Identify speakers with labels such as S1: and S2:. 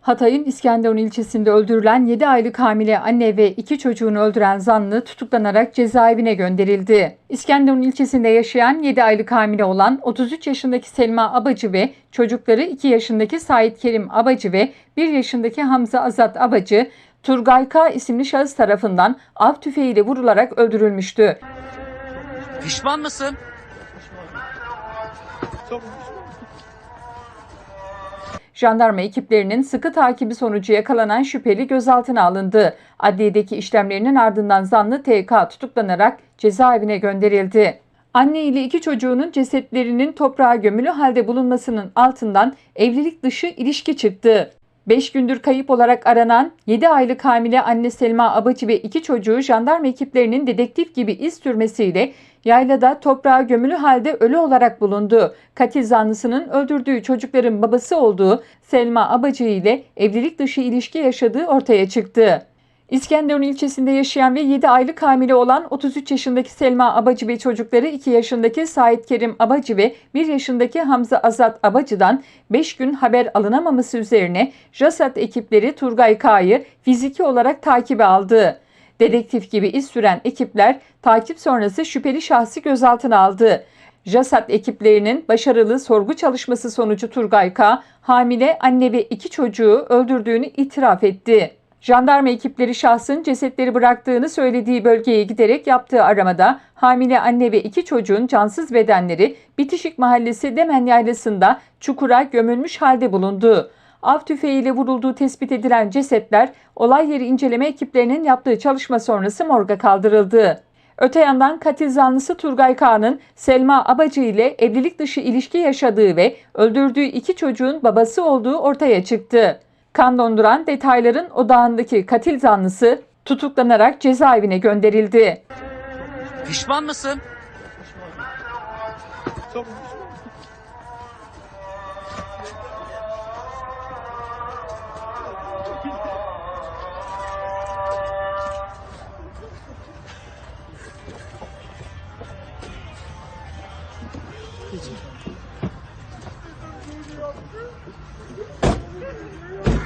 S1: Hatay'ın İskenderun ilçesinde öldürülen 7 aylık hamile anne ve 2 çocuğunu öldüren zanlı tutuklanarak cezaevine gönderildi. İskenderun ilçesinde yaşayan 7 aylık hamile olan 33 yaşındaki Selma Abacı ve çocukları 2 yaşındaki Sait Kerim Abacı ve 1 yaşındaki Hamza Azat Abacı, Turgay K. isimli şahıs tarafından av tüfeğiyle vurularak öldürülmüştü.
S2: Pişman mısın?
S1: Jandarma ekiplerinin sıkı takibi sonucu yakalanan şüpheli gözaltına alındı. Adliyedeki işlemlerinin ardından zanlı TK tutuklanarak cezaevine gönderildi. Anne ile iki çocuğunun cesetlerinin toprağa gömülü halde bulunmasının altından evlilik dışı ilişki çıktı. 5 gündür kayıp olarak aranan 7 aylık hamile anne Selma Abacı ve iki çocuğu jandarma ekiplerinin dedektif gibi iz sürmesiyle yaylada toprağa gömülü halde ölü olarak bulundu. Katil zanlısının öldürdüğü çocukların babası olduğu Selma Abacı ile evlilik dışı ilişki yaşadığı ortaya çıktı. İskenderun ilçesinde yaşayan ve 7 aylık hamile olan 33 yaşındaki Selma Abacı ve çocukları 2 yaşındaki Sait Kerim Abacı ve 1 yaşındaki Hamza Azat Abacı'dan 5 gün haber alınamaması üzerine JASAT ekipleri Turgay K'yı fiziki olarak takibe aldı. Dedektif gibi iz süren ekipler takip sonrası şüpheli şahsı gözaltına aldı. JASAT ekiplerinin başarılı sorgu çalışması sonucu Turgay K. hamile anne ve iki çocuğu öldürdüğünü itiraf etti. Jandarma ekipleri şahsın cesetleri bıraktığını söylediği bölgeye giderek yaptığı aramada hamile anne ve iki çocuğun cansız bedenleri Bitişik Mahallesi Demen Yaylası'nda çukura gömülmüş halde bulundu. Av tüfeğiyle vurulduğu tespit edilen cesetler olay yeri inceleme ekiplerinin yaptığı çalışma sonrası morga kaldırıldı. Öte yandan katil zanlısı Turgay Kağan'ın Selma Abacı ile evlilik dışı ilişki yaşadığı ve öldürdüğü iki çocuğun babası olduğu ortaya çıktı. Kan donduran detayların odağındaki katil zanlısı tutuklanarak cezaevine gönderildi.
S2: Pişman mısın? Çok Geçin.